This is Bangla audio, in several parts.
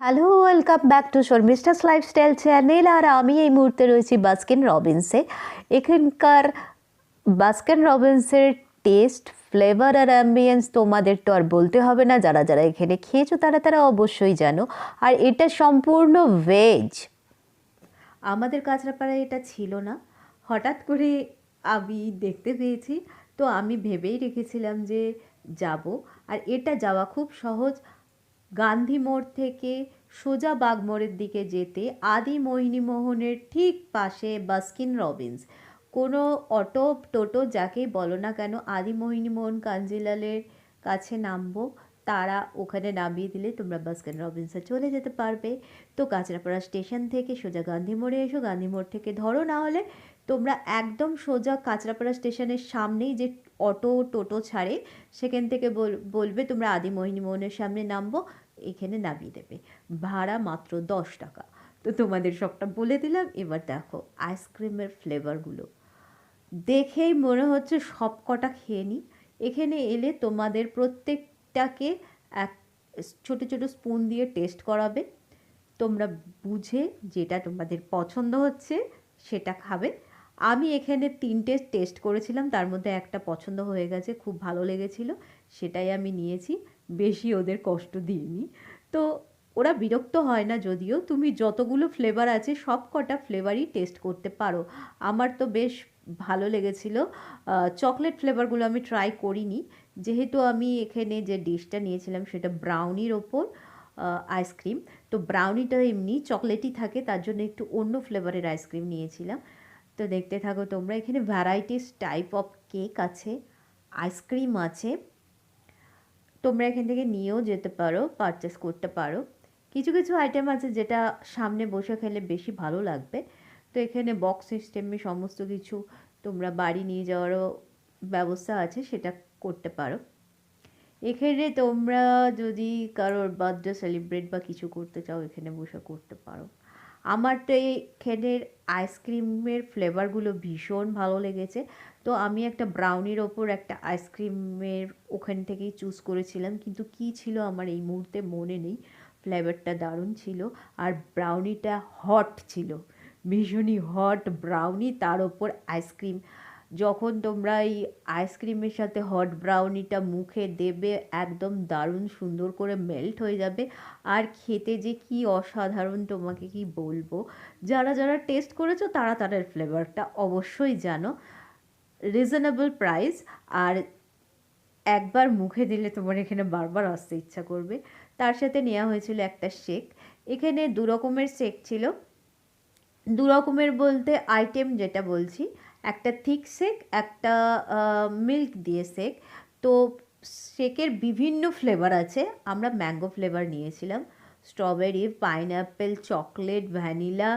Hello welcome back to Sharmistha's lifestyle channel আর আমি এই মুহূর্তে রয়েছি বাস্কিন রবিন্সে এখানকার বাস্কিন রবিন্সের টেস্ট ফ্লেভার আর অ্যাম্বিয়েন্স তোমাদের তো আর বলতে হবে না। যারা যারা এখানে খেয়েছো, তারা তারা অবশ্যই জানো। আর এটা সম্পূর্ণ ভেজ আমাদের কাঁচরাপাড়ায় এটা ছিল না। হঠাৎ করে আমি দেখতে পেয়েছি। তো আমি ভেবেই রেখেছিলাম যে যাব। আর এটা যাওয়া খুব সহজ। গান্ধী মোড় থেকে সোজা বাগমোড়ের দিকে যেতে আদি মোহিনী মোহনের ঠিক পাশে বাস্কিন রবিন্স। কোনো অটো টোটো যাকেই বলো না কেন, আদি মোহিনী মোহন কাঞ্জিলালের কাছে নামবো। তারা ওখানে নামিয়ে দিলে তোমরা বাস্কিন রবিন্সে চলে যেতে পারবে। তো কাঁচরাপাড়া স্টেশন থেকে সোজা গান্ধী মোড়ে এসো। গান্ধী মোড় থেকে ধরো, না হলে তোমরা একদম সোজা কাঁচরাপাড়া স্টেশনের সামনেই যে অটো টোটো ছাড়ে, সেখান থেকে বল- বলবে তোমরা আদি মোহিনী মোহনের সামনে নামবো, এখানে নামিয়ে দেবে। ভাড়া মাত্র দশ টাকা। তো তোমাদের সবটা বলে দিলাম। এবার দেখো আইসক্রিমের ফ্লেভারগুলো। দেখেই মনে হচ্ছে সব কটা খেয়ে নিই এখানে এলে তোমাদের প্রত্যেকটাকে এক ছোট ছোট স্পুন দিয়ে টেস্ট করাবে। তোমরা বুঝে যেটা তোমাদের পছন্দ হচ্ছে সেটা খাবে। আমি এখানে তিনটে টেস্ট করেছিলাম, তার মধ্যে একটা পছন্দ হয়ে গেছে, খুব ভালো লেগেছিল, সেটাই আমি নিয়েছি। বেশি ওদের কষ্ট দিইনি। তো ওরা বিরক্ত হয় না যদিও, তুমি যতগুলো ফ্লেভার আছে সব কটা ফ্লেভারই টেস্ট করতে পারো। আমার তো বেশ ভালো লেগেছিল। চকলেট ফ্লেভারগুলো আমি ট্রাই করিনি। যেহেতু আমি এখানে যে ডিশটা নিয়েছিলাম সেটা ব্রাউনির ওপর আইসক্রিম তো ব্রাউনিটা এমনি চকলেটই থাকে, তার জন্য একটু অন্য ফ্লেভারের আইসক্রিম নিয়েছিলাম। তো দেখতে থাকো তোমরা, এখানে ভ্যারাইটিস টাইপ অফ কেক আছে আইসক্রিম আছে। তোমরা এখান থেকে নিয়েও যেতে পারো পারচেস করতে পারো। কিছু কিছু আইটেম আছে যেটা সামনে বসে খেলে বেশি ভালো লাগবে। তো এখানে বক্স সিস্টেমে সমস্ত কিছু তোমরা বাড়ি নিয়ে যাওয়ারও ব্যবস্থা আছে, সেটা করতে পারো। এখানে তোমরা যদি কারোর বার্থডে সেলিব্রেট বা কিছু করতে চাও, এখানে বসে করতে পারো। আমার তো এখানের আইসক্রিমের ফ্লেভারগুলো ভীষণ ভালো লেগেছে। তো আমি একটা ব্রাউনির ওপর একটা আইসক্রিমের ওখান থেকেই চুজ করেছিলাম। কিন্তু কি ছিল আমার এই মুহূর্তে মনে নেই। ফ্লেভারটা দারুণ ছিল। আর ব্রাউনিটা হট ছিল। ভীষণই হট ব্রাউনি তার ওপর আইসক্রিম যখন তোমরা এই আইসক্রিমের সাথে হট ব্রাউনিটা মুখে দেবে, একদম দারুণ সুন্দর করে মেল্ট হয়ে যাবে। আর খেতে যে কি অসাধারণ তোমাকে কি বলব? যারা যারা টেস্ট করেছ, তারা তাদের ফ্লেভারটা অবশ্যই জানো। রিজনেবল প্রাইস আর একবার মুখে দিলে তোমার এখানে বারবার আসতে ইচ্ছা করবে। তার সাথে নেওয়া হয়েছিল একটা শেক এখানে দু রকমের শেক ছিল। দু রকমের বলতে আইটেম যেটা বলছি একটা থিক শেক একটা মিল্ক দিয়ে শেক তো শেকের বিভিন্ন ফ্লেভার আছে। আমরা ম্যাঙ্গো ফ্লেভার নিয়েছিলাম। Strawberry pineapple chocolate vanilla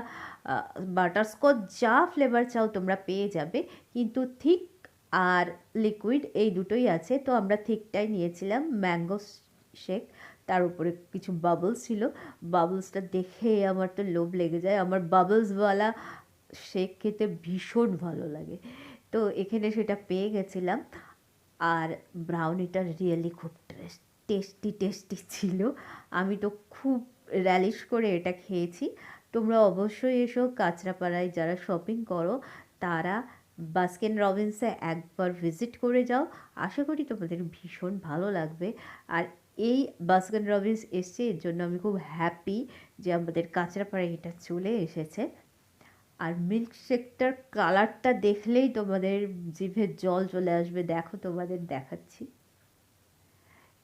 butterscotch যা ফ্লেভার চাও তোমরা পেয়ে যাবে। কিন্তু থিক আর লিকুইড এই দুটোই আছে। তো আমরা থিকটাই নিয়েছিলাম ম্যাঙ্গো শেক তার উপরে কিছু বাবলস ছিল। বাবলসটা দেখে আমার তো লোভ লেগে যায়। আমার বাবলসওয়ালা শেক খেতে ভীষণ ভালো লাগে। তো এখানে সেটা পেয়ে গেছিলাম। আর ব্রাউনিটা রিয়েলি খুব টেস্টি টেস্টি ছিল। আমি তো খুব র্যালিশ করে এটা খেয়েছি। তোমরা অবশ্যই এসো কাঁচরাপাড়ায় যারা শপিং করো, তারা বাস্কেন রবিন্সে একবার ভিজিট করে যাও। আশা করি তোমাদের ভীষণ ভালো লাগবে। আর এই বাস্কেন রবিন্স এসছে, এর জন্য আমি খুব হ্যাপি যে আমাদের কাঁচরাপাড়ায় এটা চলে এসেছে। আর মিল্ক শেকটার কালারটা দেখলেই তোমাদের জিভে জল চলে আসবে। দেখো তোমাদের দেখাচ্ছি।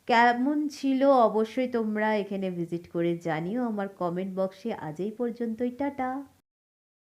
কেমন ছিল অবশ্যই তোমরা এখানে ভিজিট করে জানিও। আমার কমেন্ট বক্সে আজ এই পর্যন্তই। টাটা!